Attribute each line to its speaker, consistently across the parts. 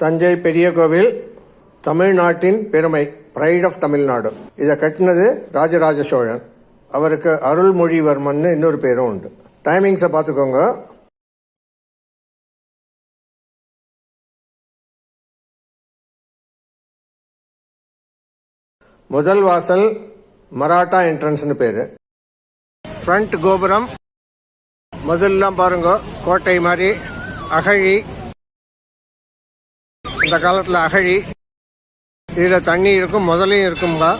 Speaker 1: தஞ்சை பெரிய கோவில் தமிழ்நாட்டின் பெருமை பிரைட் ஆஃப் தமிழ்நாடு. இதை கட்டினது ராஜராஜ சோழன். அவருக்கு அருள்மொழிவர்மன் இன்னொரு பேரும் உண்டு. டைமிங்ஸை பார்த்துக்கோங்க. முதல் வாசல் மராட்டா என்ட்ரன்ஸ்னு பேர். ஃப்ரண்ட் கோபுரம். முதல்லாம் பாருங்க கோட்டை மாதிரி அகழி அந்த காலத்தில் அகழி. இதில் தண்ணி இருக்கும் முதலையும் இருக்கும்பா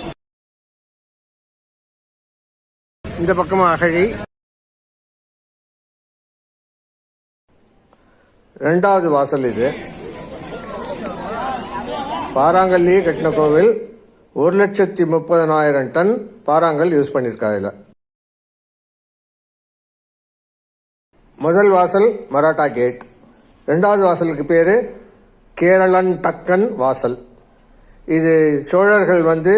Speaker 1: இந்த பக்கமும் அகழி. ரெண்டாவது வாசல் இது. பாறாங்கல்லையே கட்டின கோவில் ஒரு லட்சத்தி முப்பதனாயிரம் டன் பாறாங்கல் யூஸ் பண்ணியிருக்கா இதில். முதல் வாசல் மராட்டா கேட். ரெண்டாவது வாசலுக்கு பேர் கேரளன் டக்கன் வாசல். இது சோழர்கள் வந்து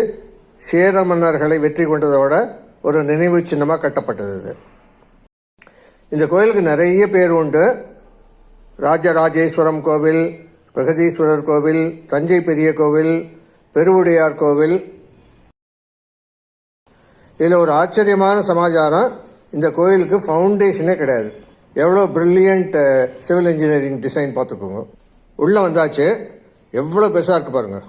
Speaker 1: சேர மன்னர்களை வெற்றி கொண்டதோட ஒரு நினைவு சின்னமாக கட்டப்பட்டது. இது இந்த கோயிலுக்கு நிறைய பேர் உண்டு. ராஜராஜேஸ்வரம் கோவில் பிரகதீஸ்வரர் கோவில் தஞ்சை பெரிய கோவில் பெருவுடையார் கோவில். இதில் ஒரு ஆச்சரியமான சமாச்சாரம் இந்த கோயிலுக்கு ஃபவுண்டேஷனே கிடையாது. எவ்வளோ ப்ரில்லியண்ட் சிவில் இன்ஜினியரிங் டிசைன் பார்த்துக்கோங்க. உள்ளே வந்தாச்சு. எவ்வளோ பெருசாக இருக்கு பாருங்கள்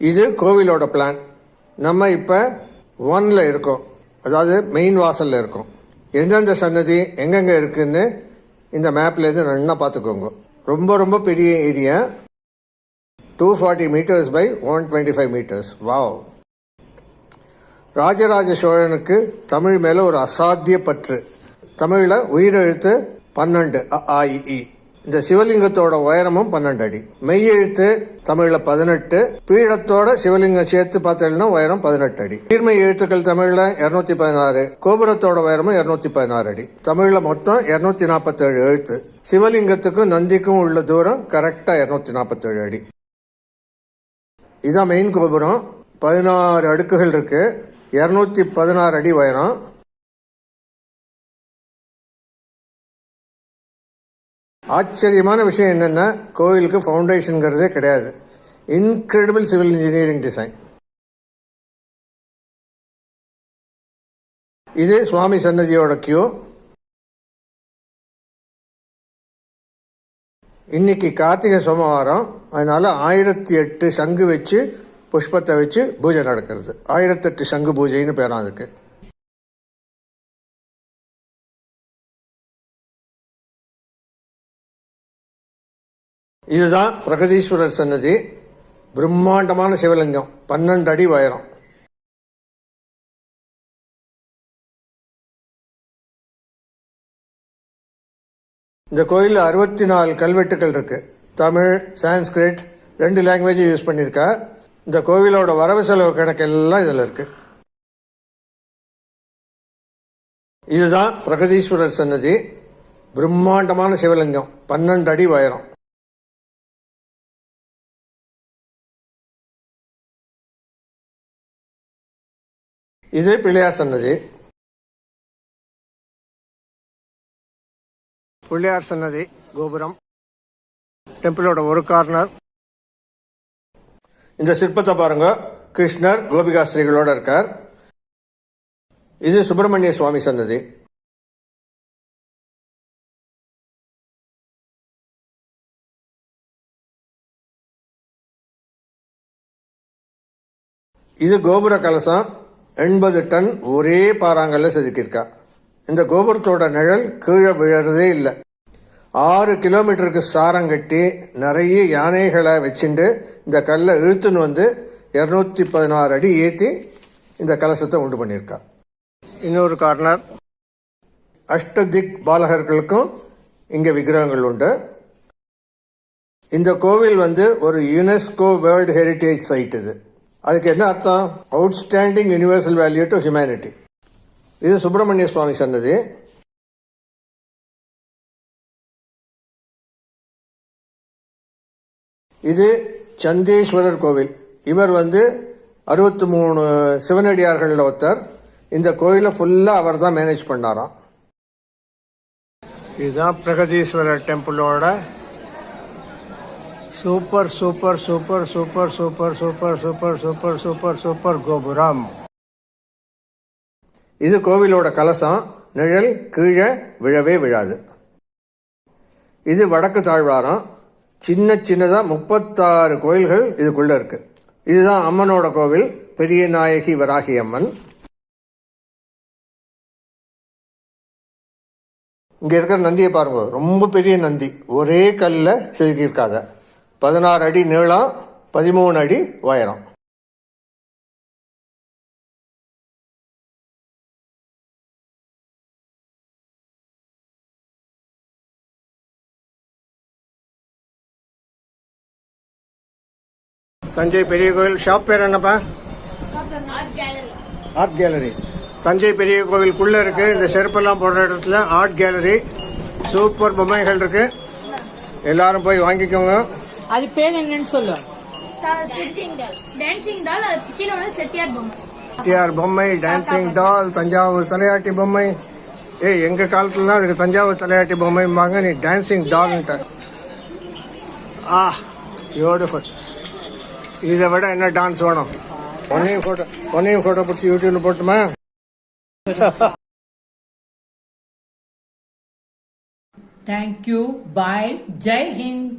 Speaker 1: இது கோவிலோட பிளான் நம்ம இப்போ ஒன்ல இருக்கோம். அதாவது மெயின் வாசலில் இருக்கோம். எந்தெந்த சன்னதி எங்கெங்கே இருக்குதுன்னு இந்த மேப்லேருந்து நல்லா பார்த்துக்கோங்க. ரொம்ப ரொம்ப பெரிய area two forty meters by one twenty five meters wow Rajaraja சோழனுக்கு தமிழ் மேலே ஒரு அசாத்திய பற்று. தமிழில் உயிரெழுத்து பன்னெண்டு அ, ஆ, இந்த சிவலிங்கத்தோட உயரமும் பன்னெண்டு அடி. மெய்யெழுத்து தமிழில் பதினெட்டு பீடத்தோட சிவலிங்கம் சேர்த்து பார்த்தீங்கன்னா உயரம் பதினெட்டு அடி. நீர்மை எழுத்துக்கள் தமிழில் இரநூத்தி பதினாறு கோபுரத்தோட உயரமும் இரநூத்தி பதினாறு அடி. தமிழில் மொத்தம் இரநூத்தி நாற்பத்தேழு எழுத்து. சிவலிங்கத்துக்கும் நந்திக்கும் உள்ள தூரம் கரெக்டாக இரநூத்தி நாற்பத்தேழு அடி. இதுதான் மெயின் கோபுரம். பதினாறு அடுக்குகள் இருக்கு. இரநூத்தி பதினாறு அடி உயரம். ஆச்சரியமான விஷயம் என்னென்னா கோவிலுக்கு ஃபவுண்டேஷனுங்கிறதே கிடையாது. இன்க்ரெடிபிள் சிவில் இன்ஜினியரிங் டிசைன் இது சுவாமி சன்னதியோட கியூ இன்னைக்கு கார்த்திகை சோமவாரம். அதனால் ஆயிரத்தி எட்டு சங்கு வச்சு புஷ்பத்தை வச்சு பூஜை நடக்கிறது. ஆயிரத்தெட்டு சங்கு பூஜைன்னு பேரும் அதுக்கு. இதுதான் பிரகதீஸ்வரர் சன்னதி. பிரம்மாண்டமான சிவலிங்கம். பன்னெண்டு அடி உயரம். இந்த கோயிலில் அறுபத்தி நாலு கல்வெட்டுகள் இருக்கு. தமிழ் சான்ஸ்கிரிட் ரெண்டு லாங்குவேஜும் யூஸ் பண்ணியிருக்கா. இந்த கோவிலோட வரவு செலவு கணக்கெல்லாம் இதில் இருக்கு. இதுதான் பிரகதீஸ்வரர் சன்னதி. பிரம்மாண்டமான சிவலிங்கம். பன்னெண்டு அடி உயரம். இது பிள்ளையார் சன்னதி. பிள்ளையார் சன்னதி கோபுரம். டெம்பிளோட ஒரு கார்னர் இந்த சிற்பத்தை பாருங்க. கிருஷ்ணர் கோபிகாஸ்திரிகளோட இருக்கார். இது சுப்பிரமணிய சுவாமி சன்னதி. இது கோபுர கலசம் எண்பது டன் ஒரே பாறாங்கல்ல செதுக்கியிருக்கா. இந்த கோபுரத்தோட நிழல் கீழே விழறதே இல்லை. ஆறு கிலோமீட்டருக்கு சாரம் கட்டி நிறைய யானைகளை வச்சுட்டு இந்த கல்லை இழுத்துன்னு வந்து இரநூத்தி பதினாறு அடி ஏற்றி இந்த கலசத்தை உண்டு பண்ணியிருக்கா. இன்னொரு கார்னர் அஷ்டதிக் பாலகர்களுக்கும் இங்கே விக்கிரகங்கள் உண்டு. இந்த கோவில் வந்து ஒரு யுனெஸ்கோ வேர்ல்டு ஹெரிட்டேஜ் சைட் இது. அதுக்கு என்ன அர்த்தம்? Outstanding universal value to humanity இது சுப்பிரமணிய சுவாமி சன்னதி இது சந்தேஸ்வரர் கோவில் இவர் வந்து அறுபத்தி மூணு சிவனடியார்களில் ஒருத்தர் இந்த கோயிலை ஃபுல்லாக அவர் தான் மேனேஜ் பண்ணாராம் இதுதான் Brihadeeswarar டெம்பிளோட super super super super super super super super super super கோபுரம் இது கோவிலோட கலசம் நிழல் கீழே விழவே விழாது. இது வடக்கு தாழ்வாரம். சின்ன சின்னதாக முப்பத்தாறு கோயில்கள் இதுக்குள்ளே இருக்கு. இதுதான் அம்மனோட கோவில் பெரிய நாயகி வராகி அம்மன். இங்கே இருக்கிற நந்தியை பாருங்க ரொம்ப பெரிய நந்தி. ஒரே கல்லில் செதுக்கியிருக்காங்க பதினாறு அடி நீளம் பதிமூணு அடி உயரம். தஞ்சை பெரிய கோயில். ஷாப் பேர் என்னப்பா?
Speaker 2: Art gallery
Speaker 1: art gallery Thanjai பெரிய கோவிலுக்குள்ள இருக்கு. இந்த செருப்பெல்லாம் போடுற இடத்துல ஆர்ட் கேலரி சூப்பர் பொம்மைகள் இருக்கு. எல்லாரும் போய் வாங்கிக்கோங்க.
Speaker 3: அது பேர் என்னன்னு சொல்லு.
Speaker 2: சிட்டிங் டால் டான்சிங் டால் அது கீழே வந்து செட்டியார் பொம்மை.
Speaker 1: டிஆர் பொம்மை டான்சிங் டால் தஞ்சாவூர் தலையாட்டி பொம்மை. ஏய் எங்க காலத்துலலாம் அதுக்கு தஞ்சாவூர் தலையாட்டி பொம்மைம்பாங்க. நீ டான்சிங் டால்ன்ட்ட ஆ பியூட்டிஃபுல் இதை விட என்ன டான்ஸ் வேணும்? ஒன்னையும் ஃபோட்டோ ஒன்னையும் ஃபோட்டோ பிடிச்சி யூடியூப்ல போட்டுமா?
Speaker 3: Thank you bye Jai Hind